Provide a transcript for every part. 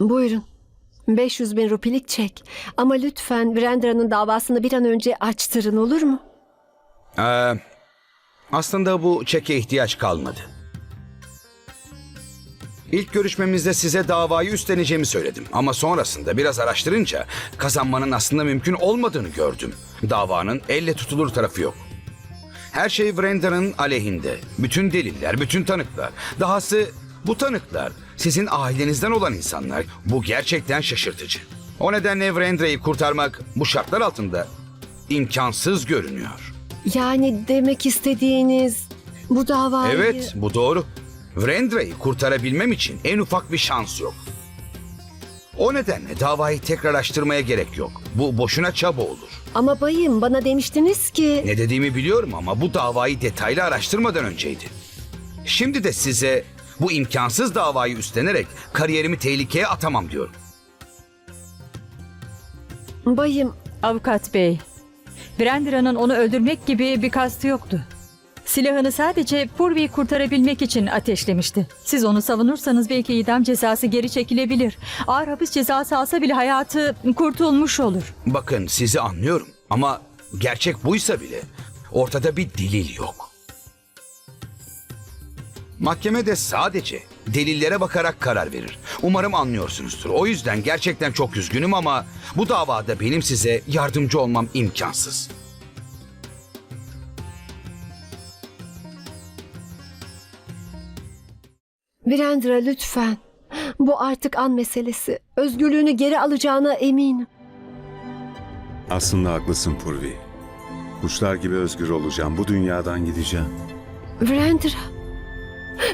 Buyurun. 500 bin rupilik çek. Ama lütfen Brendra'nın davasını bir an önce açtırın olur mu? Ee, aslında bu çeke ihtiyaç kalmadı. İlk görüşmemizde size davayı üstleneceğimi söyledim. Ama sonrasında biraz araştırınca kazanmanın aslında mümkün olmadığını gördüm. Davanın elle tutulur tarafı yok. Her şey Vrenda'nın aleyhinde. Bütün deliller, bütün tanıklar. Dahası bu tanıklar sizin ailenizden olan insanlar. Bu gerçekten şaşırtıcı. O nedenle Vrendra'yı kurtarmak bu şartlar altında imkansız görünüyor. Yani demek istediğiniz bu davayı... Evet, bu doğru. Vrendra'yı kurtarabilmem için en ufak bir şans yok. O nedenle davayı tekrar açtırmaya gerek yok. Bu boşuna çaba olur. Ama bayım bana demiştiniz ki... Ne dediğimi biliyorum ama bu davayı detaylı araştırmadan önceydi. Şimdi de size bu imkansız davayı üstlenerek kariyerimi tehlikeye atamam diyorum. Bayım Avukat bey, Brendra'nın onu öldürmek gibi bir kastı yoktu. Silahını sadece Purvi'yi kurtarabilmek için ateşlemişti. Siz onu savunursanız belki idam cezası geri çekilebilir. Ağır hapis cezası alsa bile hayatı kurtulmuş olur. Bakın sizi anlıyorum ama gerçek buysa bile ortada bir delil yok. Mahkeme de sadece delillere bakarak karar verir. Umarım anlıyorsunuzdur. O yüzden gerçekten çok üzgünüm ama bu davada benim size yardımcı olmam imkansız. Brandra lütfen. Bu artık an meselesi. Özgürlüğünü geri alacağına eminim. Aslında haklısın Purvi. Kuşlar gibi özgür olacağım. Bu dünyadan gideceğim. Brandra.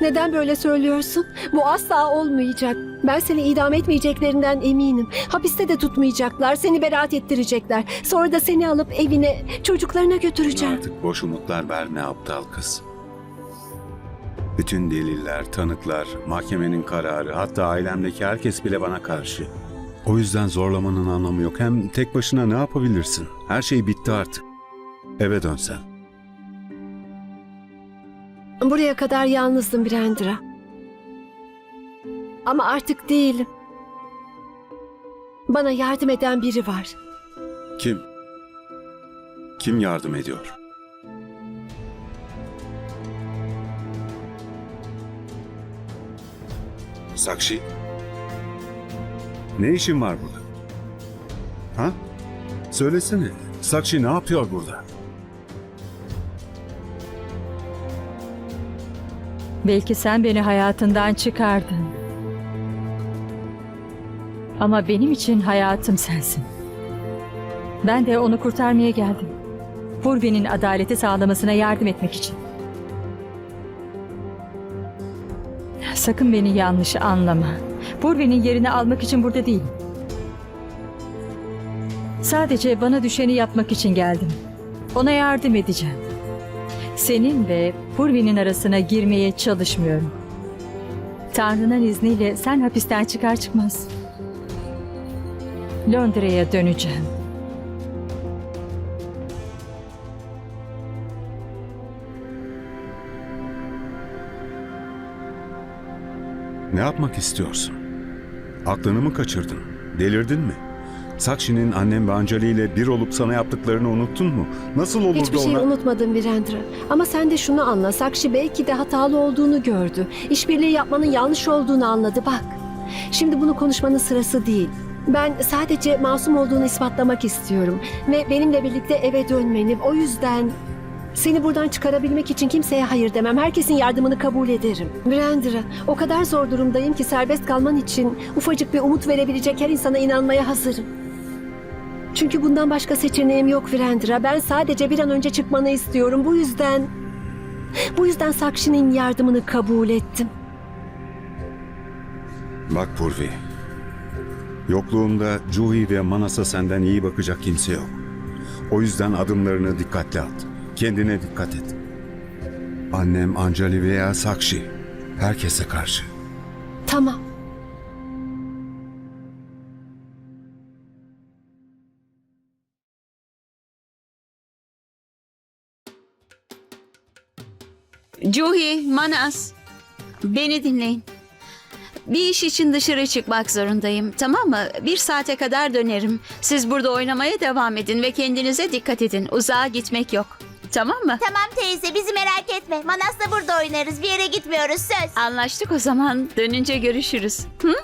Neden böyle söylüyorsun? Bu asla olmayacak. Ben seni idam etmeyeceklerinden eminim. Hapiste de tutmayacaklar. Seni beraat ettirecekler. Sonra da seni alıp evine, çocuklarına götüreceğim. Artık boş umutlar verme aptal kız. Bütün deliller, tanıklar, mahkemenin kararı, hatta ailemdeki herkes bile bana karşı. O yüzden zorlamanın anlamı yok. Hem tek başına ne yapabilirsin? Her şey bitti artık. Eve dönsen. Buraya kadar yalnızdım Brandra. Ama artık değilim. Bana yardım eden biri var. Kim? Kim yardım ediyor? Sakshi. Ne işin var burada? Ha? Söylesene. Sakshi ne yapıyor burada? Belki sen beni hayatından çıkardın. Ama benim için hayatım sensin. Ben de onu kurtarmaya geldim. Purvi'nin adaleti sağlamasına yardım etmek için. Sakın beni yanlış anlama. Purvi'nin yerini almak için burada değilim. Sadece bana düşeni yapmak için geldim. Ona yardım edeceğim. Senin ve Purvi'nin arasına girmeye çalışmıyorum. Tanrı'nın izniyle sen hapisten çıkar çıkmaz. Londra'ya döneceğim. Ne yapmak istiyorsun? Aklını mı kaçırdın? Delirdin mi? Sakshi'nin annem ve Anjali ile bir olup sana yaptıklarını unuttun mu? Nasıl olur Hiçbir şey ona... unutmadım Virendra. Ama sen de şunu anla. Sakshi belki de hatalı olduğunu gördü. İşbirliği yapmanın yanlış olduğunu anladı bak. Şimdi bunu konuşmanın sırası değil. Ben sadece masum olduğunu ispatlamak istiyorum. Ve benimle birlikte eve dönmeni. O yüzden seni buradan çıkarabilmek için kimseye hayır demem. Herkesin yardımını kabul ederim. Virendra, o kadar zor durumdayım ki serbest kalman için ufacık bir umut verebilecek her insana inanmaya hazırım. Çünkü bundan başka seçeneğim yok Virendra. Ben sadece bir an önce çıkmanı istiyorum. Bu yüzden... Bu yüzden Sakşi'nin yardımını kabul ettim. Bak Purvi. Yokluğumda Juhi ve Manas'a senden iyi bakacak kimse yok. O yüzden adımlarını dikkatli at. Kendine dikkat et. Annem, Anjali veya Sakshi. Herkese karşı. Tamam. Cuhi, Manas, beni dinleyin. bir iş için dışarı çıkmak zorundayım. Tamam mı? Bir saate kadar dönerim. Siz burada oynamaya devam edin ve kendinize dikkat edin. Uzağa gitmek yok. Tamam mı? Tamam teyze bizi merak etme. Manas'la burada oynarız. Bir yere gitmiyoruz söz. Anlaştık o zaman. Dönünce görüşürüz. Hı?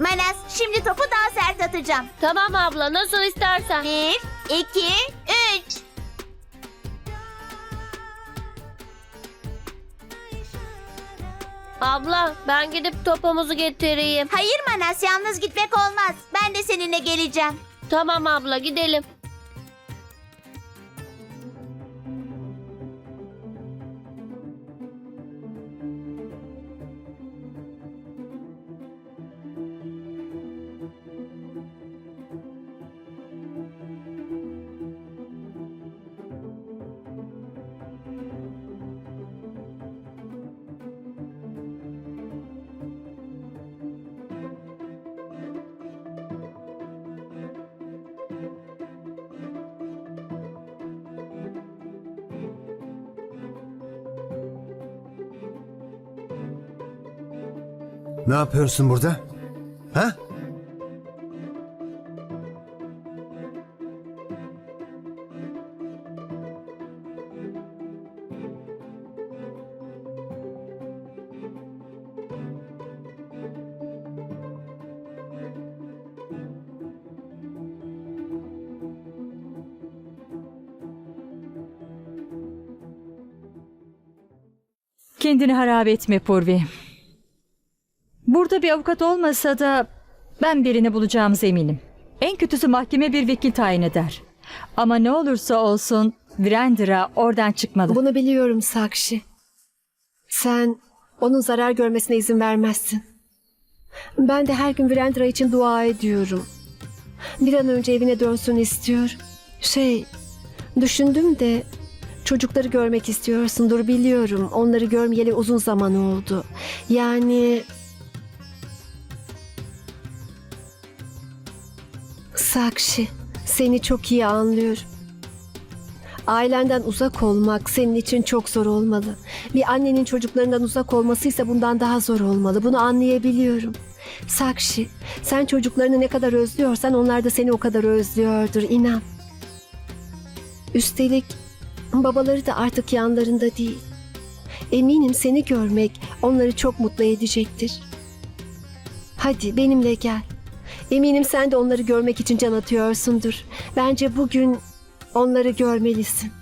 Manas şimdi topu daha sert atacağım. Tamam abla nasıl istersen. Bir, iki, üç. Abla ben gidip topumuzu getireyim. Hayır Manas yalnız gitmek olmaz. Ben de seninle geleceğim. Tamam abla gidelim. Ne yapıyorsun burada? Ha? Kendini harap etme Purvi. Burada bir avukat olmasa da ben birini bulacağımız eminim. En kötüsü mahkeme bir vekil tayin eder. Ama ne olursa olsun Virendra oradan çıkmalı. Bunu biliyorum Sakshi. Sen onun zarar görmesine izin vermezsin. Ben de her gün Virendra için dua ediyorum. Bir an önce evine dönsün istiyor. Şey, düşündüm de çocukları görmek istiyorsundur biliyorum. Onları görmeyeli uzun zaman oldu. Yani... Sakshi, seni çok iyi anlıyorum. Ailenden uzak olmak senin için çok zor olmalı. Bir annenin çocuklarından uzak olması ise bundan daha zor olmalı. Bunu anlayabiliyorum. Sakshi, sen çocuklarını ne kadar özlüyorsan onlar da seni o kadar özlüyordur inan. Üstelik babaları da artık yanlarında değil. Eminim seni görmek onları çok mutlu edecektir. Hadi benimle gel. Eminim sen de onları görmek için can atıyorsundur. Bence bugün onları görmelisin.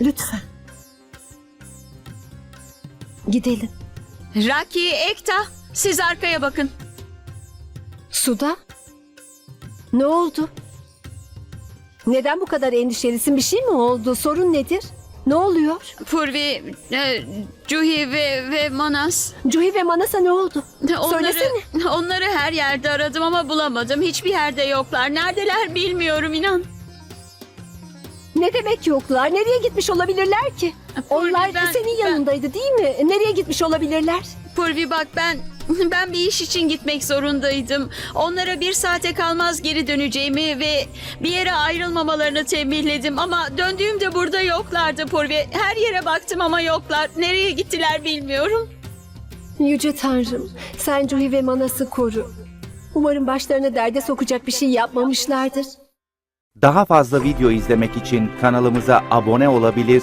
Lütfen. Gidelim. Raki, Ekta, siz arkaya bakın. Suda? Ne oldu? Neden bu kadar endişelisin? Bir şey mi oldu? Sorun nedir? Ne oluyor? Purvi, e, Juhi ve, ve Manas. Cuhi ve Manas'a ne oldu? Onları, Söylesene. onları her yerde aradım ama bulamadım. Hiçbir yerde yoklar. Neredeler bilmiyorum inan. Ne demek yoklar? Nereye gitmiş olabilirler ki? Onlar ben- senin ben- yanındaydı değil mi? Nereye gitmiş olabilirler? Purvi bak ben ben bir iş için gitmek zorundaydım. Onlara bir saate kalmaz geri döneceğimi ve bir yere ayrılmamalarını tembihledim. Ama döndüğümde burada yoklardı Purvi. Her yere baktım ama yoklar. Nereye gittiler bilmiyorum. Yüce Tanrım, sen Cuhi ve Manas'ı koru. Umarım başlarına derde sokacak bir şey yapmamışlardır. Daha fazla video izlemek için kanalımıza abone olabilir,